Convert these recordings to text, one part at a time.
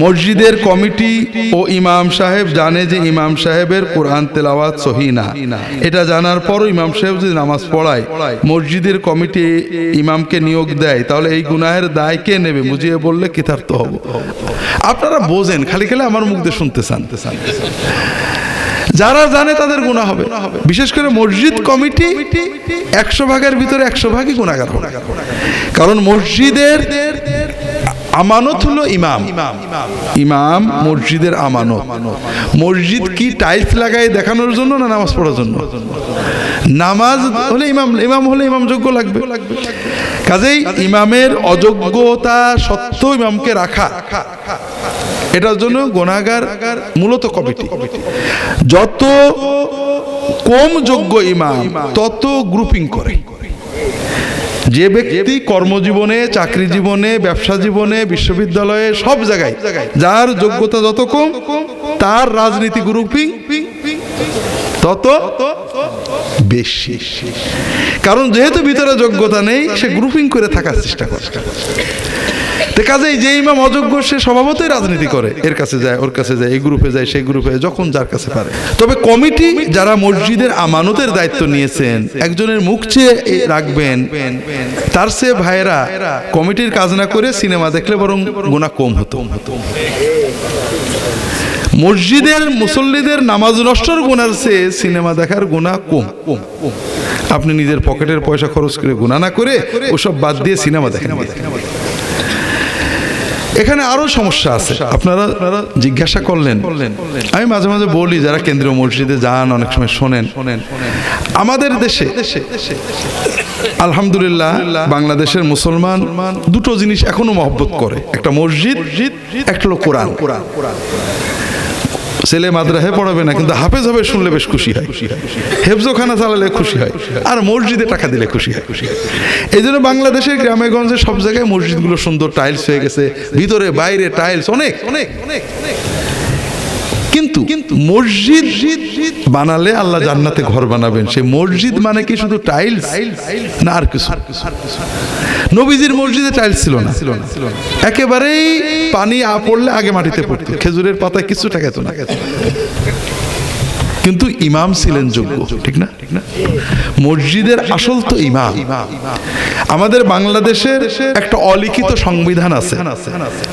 মসজিদের কমিটি ও ইমাম সাহেব জানে যে ইমাম সাহেবের কোরআন তেলাওয়াত সহি না। এটা জানার পরও ইমাম সাহেব যদি নামাজ পড়ায়, মসজিদের কমিটি ইমামকে নিয়োগ দেয়, তাহলে এই গুনাহের দায় কে নেবে? বুঝিয়ে বললে কৃতার্থ হব। আপনারা বোঝেন, খালি খালি আমার মুখ দিয়ে শুনতে চান। যারা জানে তাদের গুণা হবে। বিশেষ করে মসজিদ কমিটি একশো ভাগের ভিতরে একশো ভাগই গুণাগার কারণ মসজিদের আমানত হলো ইমাম। ইমাম মসজিদের আমানত। মসজিদ কি টাইলস লাগাই দেখানোর জন্য না নামাজ পড়ার জন্য? নামাজ হলে ইমাম ইমাম হলে ইমাম যোগ্য লাগবে। কাজেই ইমামের অযোগ্যতা সত্ত্বেও ইমামকে রাখা, এটার জন্য গোনাগার মূলত কমিটি। যত কম যোগ্য ইমাম, তত গ্রুপিং করে। যে ব্যক্তি কর্মজীবনে, চাকরি জীবনে, ব্যবসা জীবনে, বিশ্ববিদ্যালয়ে, সব জায়গায়, যার যোগ্যতা যত কম, তার রাজনীতি গ্রুপিং তত বেশি। কারণ যেহেতু ভিতরে যোগ্যতা নেই, সে গ্রুপিং করে থাকার চেষ্টা করে। তো কাজেই যে ইমাম অযোগ্য, সে স্বভাবতই রাজনীতি করে। এর কাছে যায়, ওর কাছে যায়, এই গ্রুপে যায়, সেই গ্রুপে যখন যার কাছে পারে। তবে কমিটি যারা মসজিদের আমানতের দায়িত্ব নিয়েছেন, একজনের মুখ চেয়ে রাখবেন, তার সে ভাইয়েরা কমিটির কাজ না করে সিনেমা দেখলে বরং গুণা কম হতো। মসজিদের মুসল্লিদের নামাজ নষ্টর গুণার চেয়ে সিনেমা দেখার গুণা কম। আপনি নিজের পকেটের পয়সা খরচ করে গুণা না করে ওসব বাদ দিয়ে সিনেমা দেখেন। এখানে আরও সমস্যা আছে। আপনারা জিজ্ঞাসা করলেন। আমি মাঝে মাঝে বলি, যারা কেন্দ্রীয় মসজিদে যান, অনেক সময় শোনেন। আমাদের দেশে আলহামদুলিল্লাহ বাংলাদেশের মুসলমান দুটো জিনিস এখনও মহব্বত করে। একটা মসজিদ, একটা কোরআন কোরআন। ছেলে মাদ্রাহে পড়াবে না, কিন্তু হাফেজ হবে শুনলে বেশ খুশি হয়। হেফজোখানা চালালে খুশি হয়, আর মসজিদে টাকা দিলে খুশি হয়। এই জন্য বাংলাদেশের গ্রামে গঞ্জে সব জায়গায় মসজিদগুলো সুন্দর টাইলস হয়ে গেছে, ভিতরে বাইরে টাইলস অনেক অনেক অনেক কিন্তু কিন্তু কিন্তু মসজিদ বানালে আল্লাহ জান্নাতে ঘর বানাবেন। সে মসজিদ মানে কি শুধু টাইলস না আর কিছু? নবীজির মসজিদে টাইলস ছিল না। একেবারেই পানি পড়লে আগে মাটিতে পড়তো। খেজুরের পাতায় কিছু ঠেকাতো না। কিন্তু ইমাম ছিলেন যোগ্য, ঠিক না? মসজিদের আসল তো ইমাম। আমাদের বাংলাদেশের একটা অলিখিত সংবিধান আছে।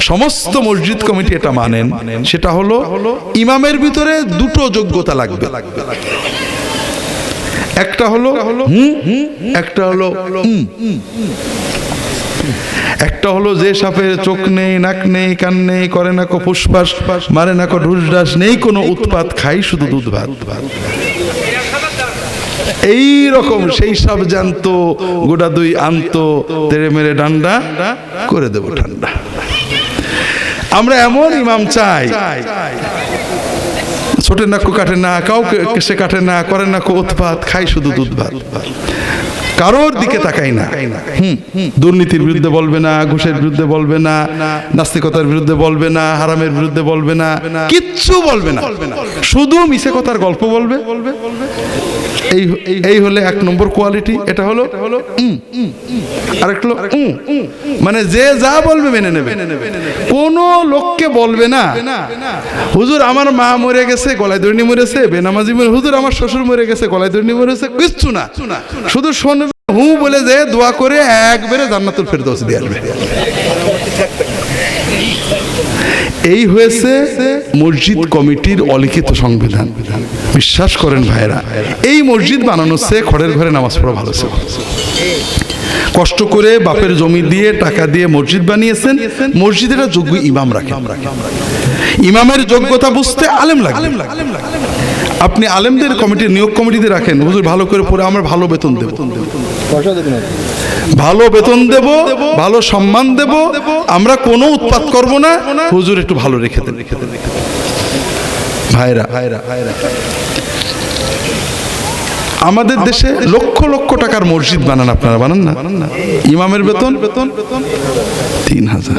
সমস্ত মসজিদ কমিটি এটা মানেন, সেটা হলো ইমামের ভিতরে দুটো যোগ্যতা লাগবে। একটা হলো হুম একটা হলো একটা হলো যে সাপের চোখ নেই, নাক নেই, কান নেই, করে না কো ফুসফাস, মারে না কো ঢুসঢাস, নেই কোনো উৎপাত, খাই শুধু দুধ ভাত। এই রকম সেই সব জানতো, গোটা দুই আনতো তেড়ে মেরে ডান্ডা করে দেব ঠান্ডা। আমরা এমন ইমাম চাই, ছোটে নাকু কাটে না, কাউকে সে কাটে না, করে না কো উৎপাত, খাই শুধু দুধ ভাত। কারোর দিকে তাকাই না। হুম দুর্নীতির বিরুদ্ধে বলবে না, ঘুষের বিরুদ্ধে বলবে না, নাস্তিকতার বিরুদ্ধে বলবে না, হারামের বিরুদ্ধে বলবে না, কিচ্ছু বলবে না। শুধু মিশে কথার গল্প বলবে। এই এই হলে এক নম্বর কোয়ালিটি এটা হলো আর হলো। মানে যে যা বলবে মেনে নেবে। কোন লোককে বলবে না হুজুর আমার মা মরে গেছে গলায় দড়ি মরেছে বেনামাজি মরে হুজুর আমার শ্বশুর মরে গেছে গলায় দড়ি মরেছে কিচ্ছু না। শুধু শোনবে হু বলে যে দোয়া করে একবারে জান্নাতুল ফেরদৌস দিয়ে আসবে। এই হয়েছে মসজিদ কমিটির অলিখিত সংবিধান। বিশ্বাস করেন ভাইরা এই মসজিদ বানানো সে খড়ের ঘরে নামাজ পড়া ভালো ছিল। কষ্ট করে বাপের জমি দিয়ে টাকা দিয়ে মসজিদ বানিয়েছেন মসজিদের যোগ্য ইমাম রাখেন। ইমামের যোগ্যতা বুঝতে আলেম লাগে। আপনি আলেমদের কমিটির নিয়োগ কমিটিতে রাখেন, হুজুর ভালো করে পড়ে আমরা ভালো বেতন দেব। ভালো বেতন দেব ভালো সম্মান দেব আমরা কোনো উৎপাত করব না হুজুর একটু ভালো রেখে দেন। রেখে দেন ভাইরা। ভাইরা ভাইরা। আমাদের দেশে লক্ষ লক্ষ টাকার মসজিদ বানান আপনারা বানান না? ইমামের বেতন বেতন বেতন তিন হাজার।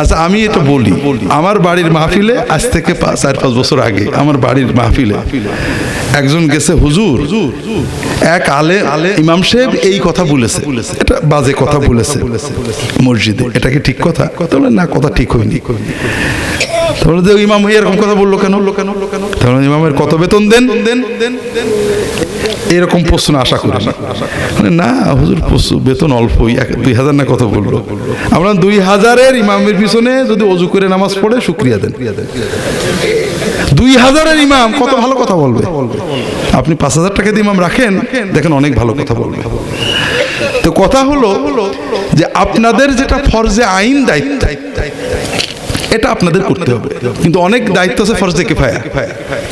আচ্ছা আমি এটা বলি আমার বাড়ির মাহফিলে আজ থেকে পাঁচ চার পাঁচ বছর আগে আমার বাড়ির মাহফিলে একজন গেছে হুজুর। এক আলে আলে ইমাম সাহেব এই কথা বলেছে। এটা বাজে কথা বলেছে মসজিদে। এটা কি ঠিক কথা কথা? বলে না কথা ঠিক হয়নি। তাহলে যে ইমাম এরকম কথা বলল কেন? কেন কেন তাহলে ইমামের কত বেতন দেন? দেন দেন দেন এরকম প্রশ্ন আশা করি। মানে না, হুজুর বেতন অল্পই, এক দুই হাজার না কত বলল? আমরা দুই হাজারের ইমামের পিছনে যদি অজু করে নামাজ পড়ে, শুক্রিয়া দেন। দুই হাজারের ইমাম কত ভালো কথা বলবে? আপনি পাঁচ হাজার টাকা দিয়ে ইমাম রাখেন, দেখেন অনেক ভালো কথা বলবে। তো কথা হলো যে আপনাদের যেটা ফরজে আইন দায়িত্ব এটা আপনাদের করতে হবে। কিন্তু অনেক দায়িত্ব আছে ফরজে কিফায়া।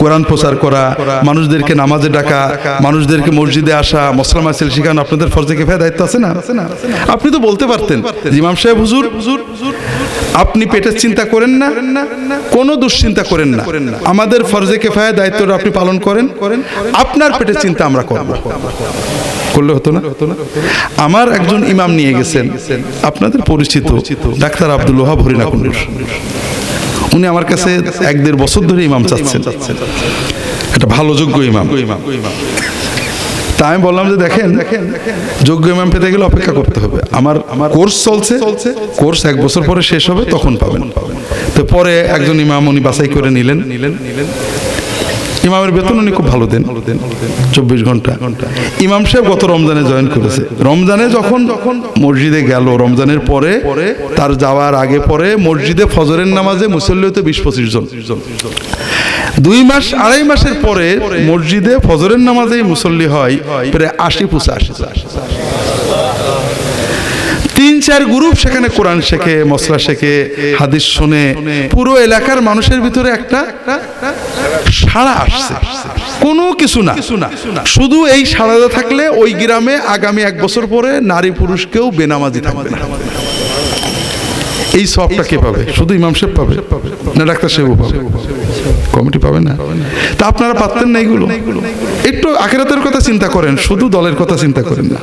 কোরআন প্রচার করা মানুষদেরকে নামাজে ডাকা মানুষদেরকে মসজিদে আসা মসলাম আসিল শেখানো আপনাদের ফরজে কিফায়া দায়িত্ব আছে না? আপনি তো বলতে পারতেন ইমাম সাহেব হুজুর আপনি পেটের চিন্তা করেন না কোনো দুশ্চিন্তা করেন না। আমাদের ফরজে কেফায়া দায়িত্বটা আপনি পালন করেন। আপনার পেটের চিন্তা আমরা করব। করলে হতো না? হতো না? আমার একজন ইমাম নিয়ে গেছেন। আপনাদের পরিচিত ডাক্তার আব্দুল ওহাব হরিনা কুণ্ডুর উনি আমার কাছে এক দেড় বছর ধরে ইমাম চাচ্ছেন। একটা ভালো যোগ্য ইমাম। তা আমি বললাম যে দেখেন যোগ্য ইমাম পেতে গেলে অপেক্ষা করতে হবে। আমার আমার কোর্স চলছে। কোর্স এক বছর পরে শেষ হবে তখন পাবেন। তো পরে একজন ইমাম উনি বাছাই করে নিলেন। নিলেন নিলেন। ইমামের বেতন উনি খুব ভালো দেন। চব্বিশ ঘণ্টা। ইমাম সাহেব গত রমজানে জয়েন করেছে। রমজানে যখন যখন মসজিদে গেল, রমজানের পরে তার যাওয়ার আগে পরে মসজিদে ফজরের নামাজে মুসল্লি হতে বিশ পঁচিশ জন। দুই মাস, আড়াই মাসের পরে মসজিদে ফজরের নামাজেই মুসল্লি হয়, প্রায় আশি পঁচাশি তিন, চার গ্রুপ সেখানে কোরআন শেখে মশলা শেখে, হাদিস শুনে। পুরো এলাকার মানুষের ভিতরে একটা সাড়া আসছে। কোনো কিছু না। শুধু এই সাড়াতে থাকলে ওই গ্রামে আগামী এক বছর পরে নারী পুরুষ কেউ বেনামাজি থাকবে এই সবটা কে পাবে? শুধু ইমাম সাহেব পাবে? না, ডাক্তার সাহেবও পাবে? কমিটি পাবে না? তা আপনারা পারতেন না এগুলো? একটু আখেরাতের কথা চিন্তা করেন, শুধু দলের কথা চিন্তা করেন না।